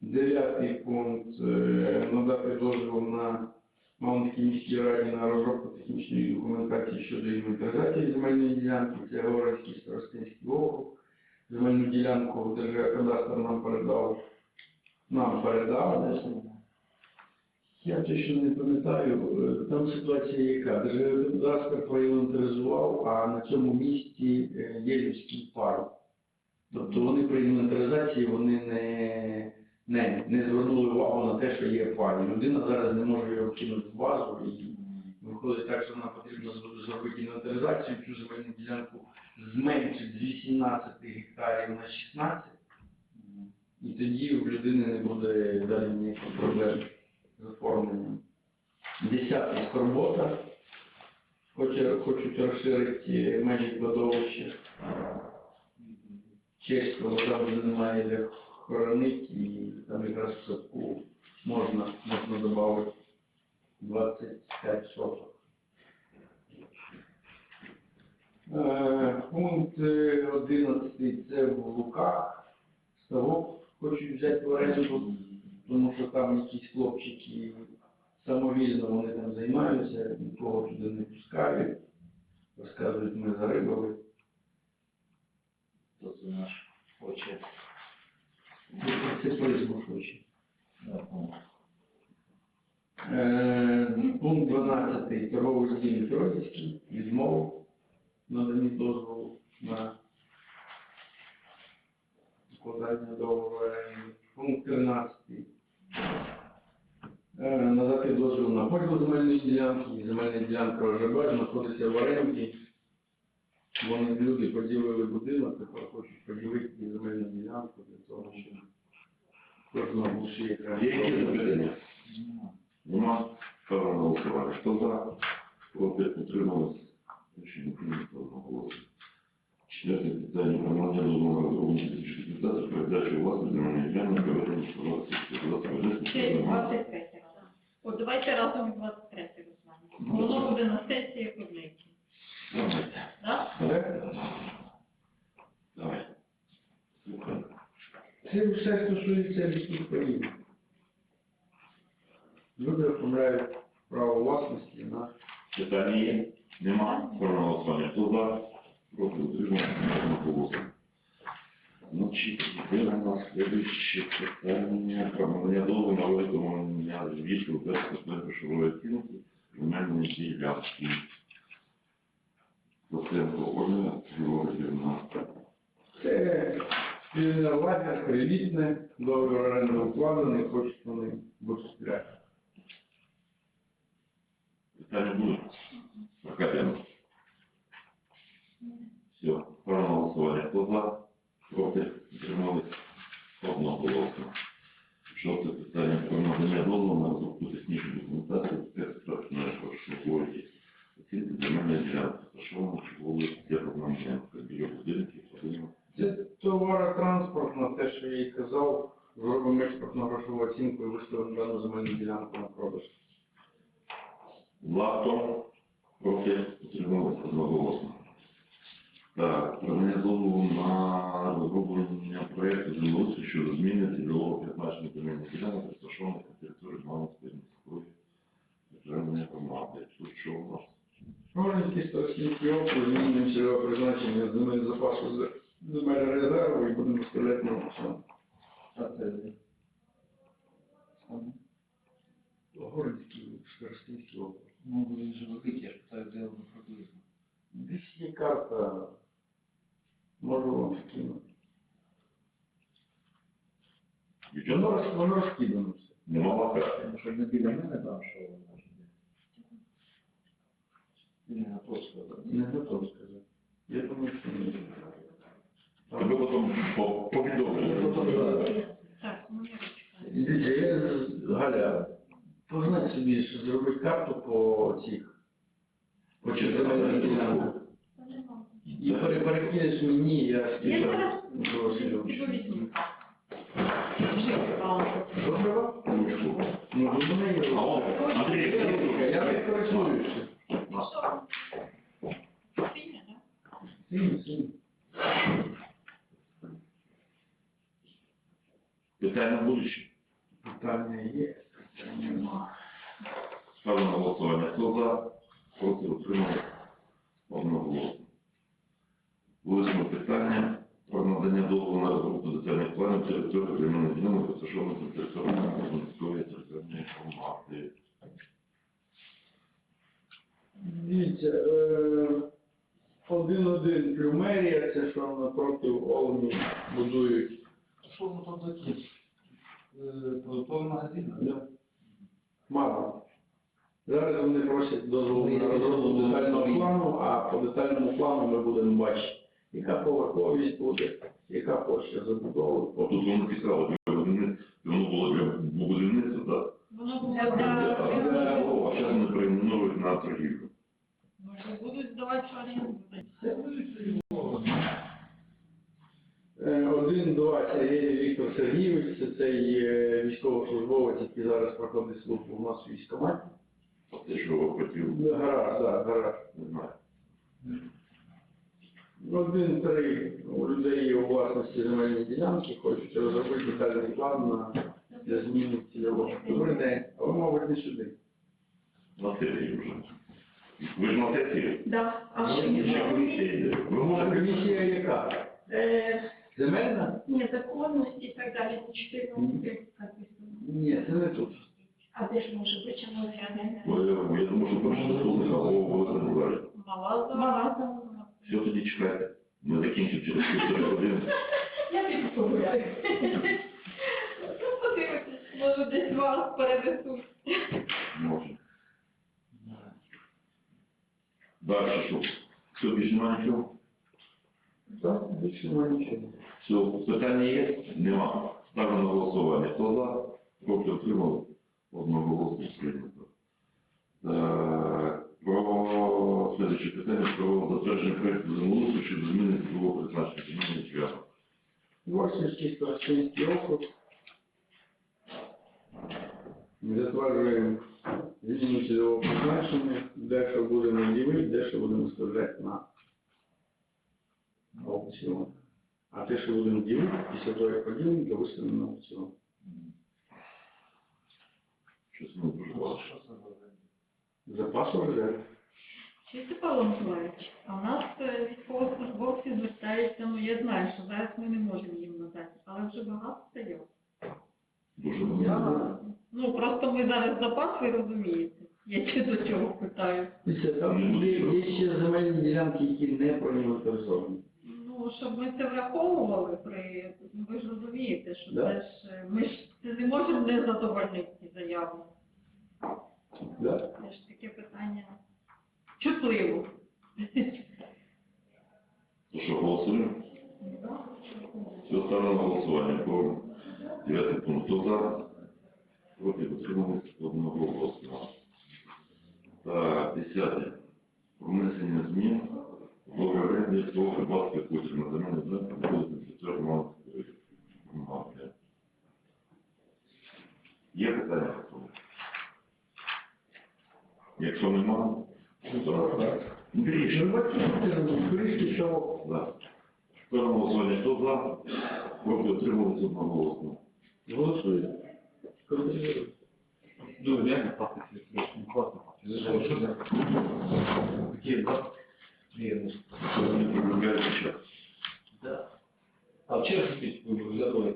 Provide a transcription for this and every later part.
Дев'ятий пункт е, надати дозвіл на Малинській міській раді на розробку технічної документації щодо інвентаризації земельної ділянки. Це Горанський Старостинський округ. Земельну ділянку Держгеокадастр нам передав. Нам передав. Я точно не пам'ятаю, е, там ситуація яка. Держгеокадастр проінвентаризував, а на цьому місці е, є людський парк. Тобто вони при інвентаризації вони не, не, не звернули увагу на те, що є пані. Людина зараз не може його вкинути в базу і виходить так, що нам потрібно зробити інвентаризацію, цю земельну ділянку зменшити з 18 гектарів на 16, і тоді в людини не буде далі ніяких проблем з оформленням. Десятий скорбота. Хочуть розширити межі кладовища. Чеського там вже немає де хоронити, і там якраз в садку можна, можна додати 25 соток. Е, Пункт е, 11 це в Луках. Ставок хочуть взяти в оренду, тому що там якісь хлопчики самовільно вони там займаються, нікого туди не пускають. Розказують, ми зарибали. То це наш хоче. Призму хоче. Ну, Пункт 12. Торговий дім Фродівський. Відмов надані дозволу на укладання договору. Пункт 13. Е, Надати дозвіл на поділ земельної ділянки. Земельна ділянка ОЖБ знаходиться в оренді. Вони люди поділили будинок, тепер хочуть поділити і земельну ділянку для того, щоб кожного свій екран. Є якісь запитання? Нема. Ставимо на голосування. Хто за? Проти утримались? Рішення прийнято одноголосно. Четверте питання про надання дозволу на технічної документації про передачу власної земельної ділянки проведення Ще 23 От давайте разом 23 розглянемо. Воно буде на сесії публіки. Давайте. Так? Але Давай. Слухай. Це все стосується людських прав. Люди оформляють право власності на Питання є? Нема. Ставимо на голосування. Хто за? Проти утримались? Одноголосно. Значить, тепер у нас следующее питання про надання дозволу на виготовлення звіту без грошової оцінки земельної ділянки. Доценко Ольга Георгіївна. це спільне власне, кредитне, договір оренди укладений, хочуть вони бути Питання будуть? Прокатяно. Все, пора на голосування. Хто за? Проти? Утримались? Одноголосно. Шосте питання про надання дозволу на розробку технічної документації спецстрахної грошової оцінки земельної ділянки, розташована по вулиці Євроманченка, біля будинків, будинок. Це товаротранспорт на те, що я їй казав, зробимо експортну грошову оцінку і виставимо дану земельну ділянку на продаж. За хто? Проти? Утримались? Одноголосно. Так, про надання дозволу на розроблення проєкту землеустрою щодо зміни цільового призначення земельних ділянок, розташованих на території Мамонської міської державної громади. Тут що у нас? Чорненький старостинський округ, змінюємо цільове призначення земель запасу земель резерву і будемо виставляти на аукціон. Та це де? Саме. Городський старостинський округ. Ну, він же великий, я ж питаю, де воно приблизно. Десь є карта, можу вам скинути. Воно, роз- воно розкидано все. нема. Тому що не біля мене там, що воно може бути. Не готов сказати. Не готов сказати. Я думаю, що ні. Тебе потім по- повідомлю. Так, ну Галя, познать собі, що зробити карту по цих, по чотирьох. І пере- перекинеш мені, я Я скину зараз до Васильовича. 1-1 Плюмерія, це що напроти Олні будують. А Що воно там таке? Е, Продуктовий магазин? Да. Мага. Зараз вони просять дозволу на розробку детального плану, а по детальному плану ми будемо бачити, яка поверховість буде, яка площа забудови. От тут воно писало, для будівництва, воно було для будівництва, так? Воно було. Зараз вони перейменовують на торгівлю. Може, будуть здавати в оренду. Е, Один-два Сергій Віктор Сергійович, це цей військовослужбовець, який зараз проходить службу у нас у військкоматі. А те, що хотів, Гараж, так, гараж. не знаю. Один-три у людей є у власності земельні ділянки, хочуть розробити детальний план на для зміни цільового. Добрий день. А ви, мабуть, не сюди. На сесії вже. Ви ж на? Да. А що Ще є? комісія йде. Ви можете комісія яка? Е, Земельна? Ні, законності і так далі. Це чотири пункти написано. Ні, це не тут. А де ж може бути, чому я Бо я, я думаю, що перший заступник або Володимир Миколаївич. Мала Мала Все тоді чекайте. Ми закінчимо через півтори години. Я піду погуляю. Ну, подивитись, може десь вас перевезуть. Може. Далі що? Все, більше немає нічого? Так, більше немає нічого. Все, питання є? Нема. Ставлю на голосування. Хто за? Проти отримали? Одного голосу прийнято. Про слідче питання про затвердження проєкту землеустрою щодо зміни цільового призначення земельних ділянок. Восьмий Старостинський округ. Ми затверджуємо зміну цільового призначення, де що будемо ділити, де що будемо ставляти на аукціон. А те, що будемо ділити, після того, як поділимо, то виставимо на аукціон. Ми дуже за Запасу резерв. Чисто Павло Миколаївич, а у нас е, військовослужбовці звертаються, ну я знаю, що зараз ми не можемо їм надати, але вже багато стає. Дуже багато. Ну просто ми зараз запас, ви розумієте. Я чи до чого питаю. Дивіться, там є, є ще земельні ділянки, які не проінвентаризовані. Ну, щоб ми це враховували при, ну, ви ж розумієте, що Да. це ж, е, ми ж це не можемо не задовольнити ці заяви. Да? Це ж таке питання чутливо. Що, голосуємо? Все ставлю на голосування. Про дев'ятий пункт. Хто за? Проти утримали одного голосу. Так, десяте. Про внесення змін до оренди по громадських коштів на земельну ділянку вулиці Романської громади. Є питання по цьому? Якщо нема, то. Кришки, що Да. Хто на голосування? Хто за? Проти отрималися одноголосно. голосують. Контролюють. Ну, реально пахнет очень классно пахнет. Где, да? Верно. Вони прибігають час. Да. А вчера купить вы готовы?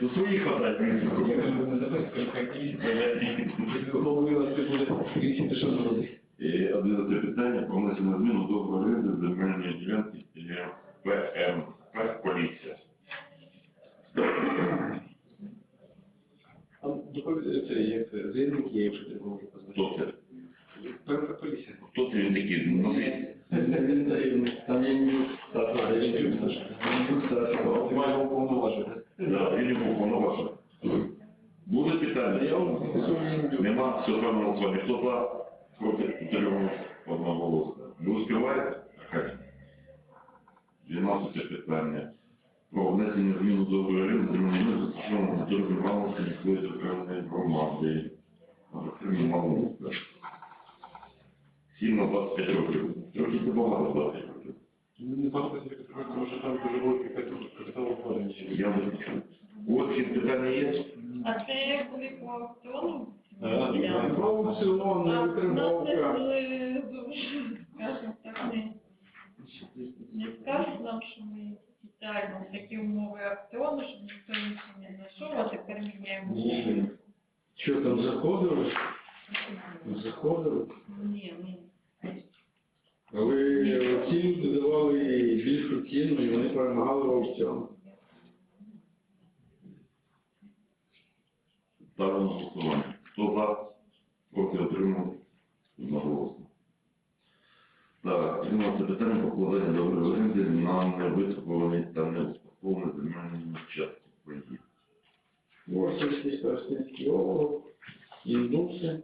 До своїх хватать. Я говорю, мы забыли, как как есть. Если бы половина ты будет, видите, ты что делаешь? І одне питання про внесення зміну до оренди земельної ділянки для ПМП «Поліція». Це як заявник є, якщо ти можеш позвонити. це? Поліція. Хто це він такий? Він заявник. Там є я люблю Саша. Нюк старшого. Маю уповноважити. Да, він був повноважений. Будуть питання? Нема, все на голосування. Хто за? Проти утрималися одноголосно. Ви успіваєте? Аркадій? 12 питання. Про внесення змін до оренди земельної застосовано на території Малинської міської територіальної громади. Аркадій Малинська. 7 на 25 років. Трохи це багато 25 років. Не багато тому що там дуже великий капітал. Я не хочу. От питання є? А це були по аукціону? Так, не, не скажуть нам, що ми спеціально в такі умови аукціону, щоб ніхто нічого не знайшов, а тепер міняємо. Ні. Що там заходили? Заходили. Ні, ні. Але ці люди давали більшу ціну і вони перемагали в аукціоні. Ставлю на голосування. Хто за? Проти отримав одноголосно. Так, 13 питання покладання договору оренди на невитребувані та неуспадковані земельні частки паї. Ворсівський старостинський округ, індуси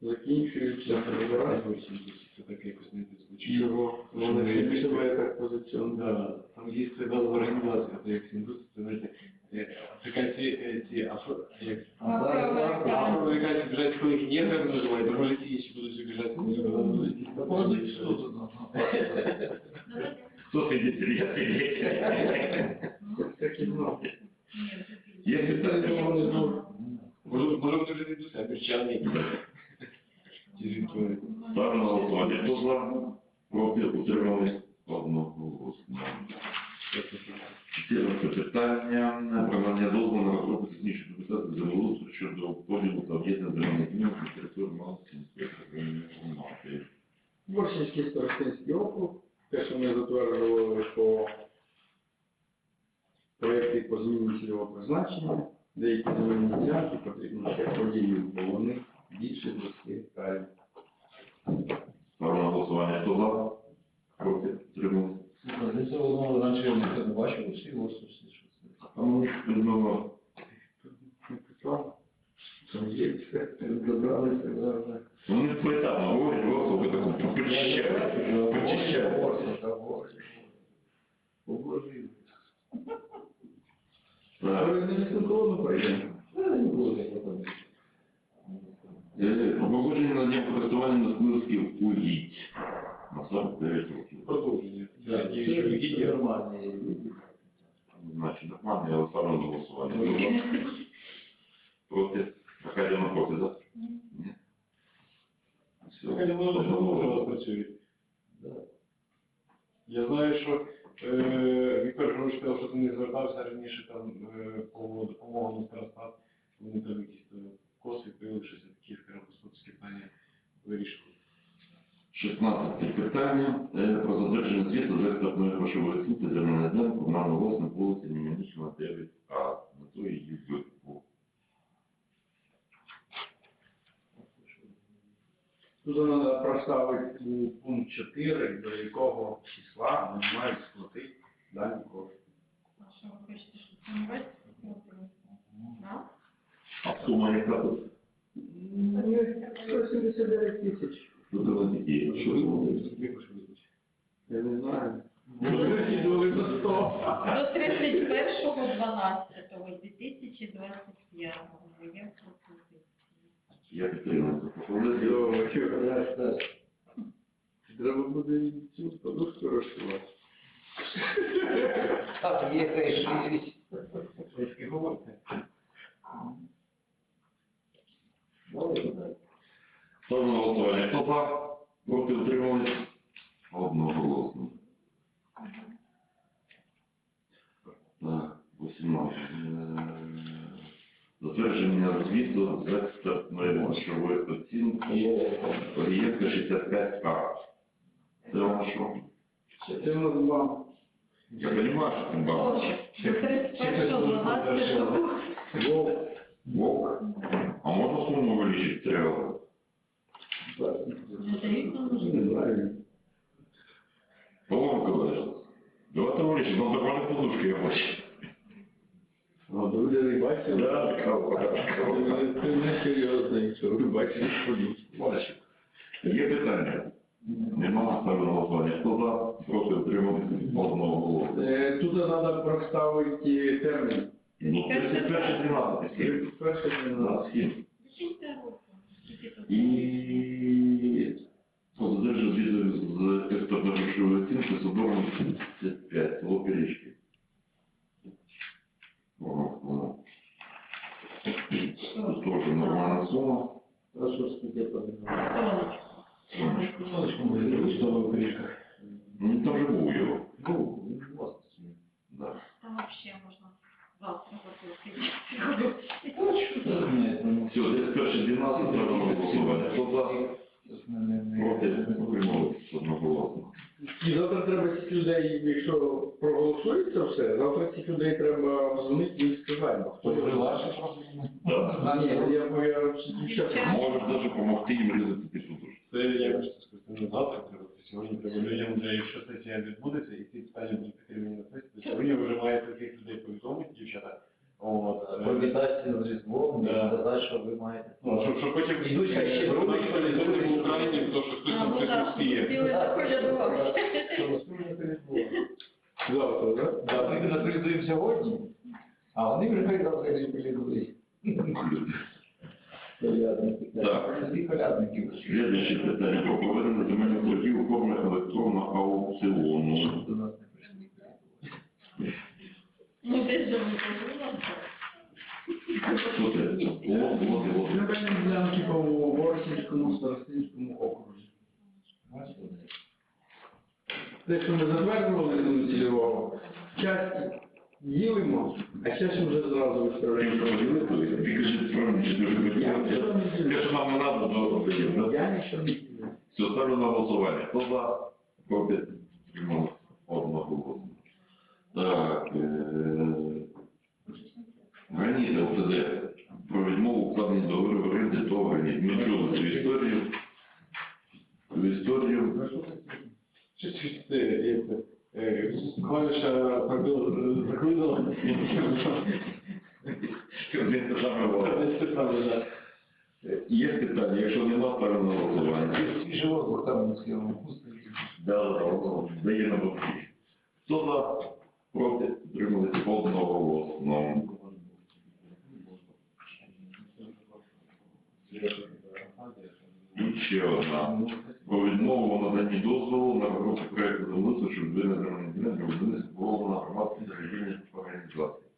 закінчуються розбирати. Це так якось не звучить. Чого? Вони самі себе так позиціонують. Да, там є своя організація, це як індустрія, знаєте, е, африканці, е, ці афро, як Афроамериканці. них неграми називають, може інші з Хто свидетель? Я свидетель. Це так і знав. Ні, Є питання, вони знову. Може, може вони вже не йдуть, а мірчани. Ті звідки вони. Ставлю на голосування. Хто за? Проти утримались одноголосно. 14 питання. Про надання дозволу на розробку технічної документації землеустрою щодо поділу та об'єднання земельних ділянок на території Малинської територіальної громади. Ворсівський старостинський округ, те, що ми затверджували по проєкті по зміні цільового призначення, деякі земельні ділянки потрібно ще поділити, бо вони більше 20 гектарів. Ставлю на голосування. Хто за? Проти утримались. Слухай, це воно раніше я не бачив, всі гості, що це. А ми ж придумали. Не там є все, добралися зараз. Вони поетапно говорять, ви таку почищають. Почищають. Обложили. Так. Але не синхронно пройдемо. Е, Погодження на дня користування на Смілських угідь. На 49 років. Продовження. Так, Ті, що це гідні. нормальні. Значить, нормально, я ставлю на голосування. Проти? Така йдемо проти, так? Ні. Думаю, що давно вже у вас працюють. Я знаю, що е, Віктор Григорович сказав, що ти не звертався раніше там е, по допомогу на старостат. Вони там якісь там коси пили, щось такі, скажімо, господарські питання вирішили. 16 питання е, про затвердження звіту за експертної грошової оцінки земельної ділянки комунального власне вулиці Мімінічна 9А. Метою її викупу. Тут треба проставити у пункт 4, до якого числа вони мають сплатити дані кошти. А що ви хочете, щоб це не бачите? Да? А сума яка тут? 179 тисяч. Що це за такі? Що це буде? Як ви що визвуть? Я не знаю. Може, сідали за 100. До 31.12.2025 є пропозиція. Я підтримую пропозицію. Треба буде і цю подушку розшивати. Так, є речі. Ставлю на голосування. Хто за? Проти утримались? Одноголосно. Так, 18. Е, Затвердження звіту з експертної грошової оцінки проєкту 65А. Що? Нас два. Я що це багато. До 31.12. Вовк. Вок. А можна суму увеличить знаю. Павло Миколаївич, давайте увеличить, нам нормальні подушки я хочу. А друзі, бачили? Да, Це не серйозно, якщо ви бачите подушку. Є питання? Нема ставлю голосування. Хто за? Проти отримати одного голосу. Е, Тут треба проставити термін. Ну, 31 13 схем. Перше не Да, надо. схем. Скільки року? І подержу звіту з експертно-грошової оцінки судовим 35, село Пирічки. Воно. Тут теж нормальна сума. Прошу скільки повідомляє. Сонечко. Ну, там же був його. Ну, він власності. Да. Там вообще можна завтра? Ну, Все, десь перші 12 треба голосування. Хто за? це ж не- не- не- Проти? Утримались одноголосно. І завтра треба цих людей, якщо проголосується все, завтра цих людей треба дзвонити і сказати, хто Хто його ваші проблеми? Да. Ні, я, бо я дівчата. Можеш навіть допомогти їм різати пісуду. Це я хочу сказати, не завтра треба. Сьогодні треба людям вже, якщо сесія відбудеться, і ці питання будуть підтримані на сесії, то сьогодні ви вже маєте цих людей повідомити, дівчата. От, е, Привітація з Різдвом, Да. і сказати, що ви маєте. Ну, щоб, щоб потім Ідуть ще е, другі, розповідати в Україні, то що хтось там щось так, розсіє. Що. Завтра, так? Да, ми Різдвом сьогодні, а вони вже хай завтра не передують. Колядники. Так. Всі колядників. Следующее питання про повернення земельних торгів у формі електронного аукціону. До нас не прийшли. Ну, десь же ми поживемо. Що це? Було, було. Земельні ділянки по Ворсінському старостинському окрузі. Те, що ми затверджували цільового, часті ділимо, а часті вже зразу виставляємо. що ділити? Покажи правильно, чи дуже Я що нам не треба, то робити. Я нічого не. Все, ставлю на голосування. Хто за? Проти? Тримали. Одноголосно. Так, е, Граніт ЛТД. Про відмову укладення договору оренди до граніт. Ми чули цю історію. Цю історію. Клавіша. Це саме, да. Є питання, якщо нема, ставлю на голосування. Схилому пусто. Да, да, да, дає на боки. Хто за? Проти? Трималися одноголосно. І ще одна. Про відмову у наданні дозволу на розробку проєкту відведення земельних ділянок громадянина спробовано на громадській релігійній організації.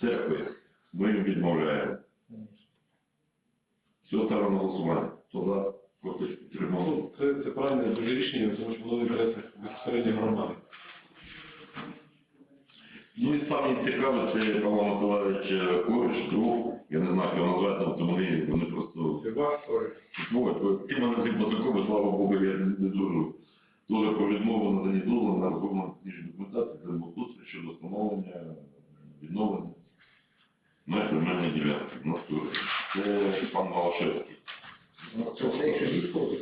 Церкви. Ми їм відмовляємо. Все ставимо на голосування. Хто за? Проти? Тримали? Ну, Це, це правильне дуже рішення, тому що воно в інтересах безпосередньо громади. Ну і саме цікаве, це Павло Миколаївич Кориш, друг, я не знаю, його назвати, але вони, вони просто. Вот, ті мене всі познайомили, слава Богу, я не, дуже. Дуже про відмову на дані дозволу на розроблення технічної документації землеустрою щодо встановлення, відновлення на земельній ділянці. Ну, це пан Малашевський. Це все, що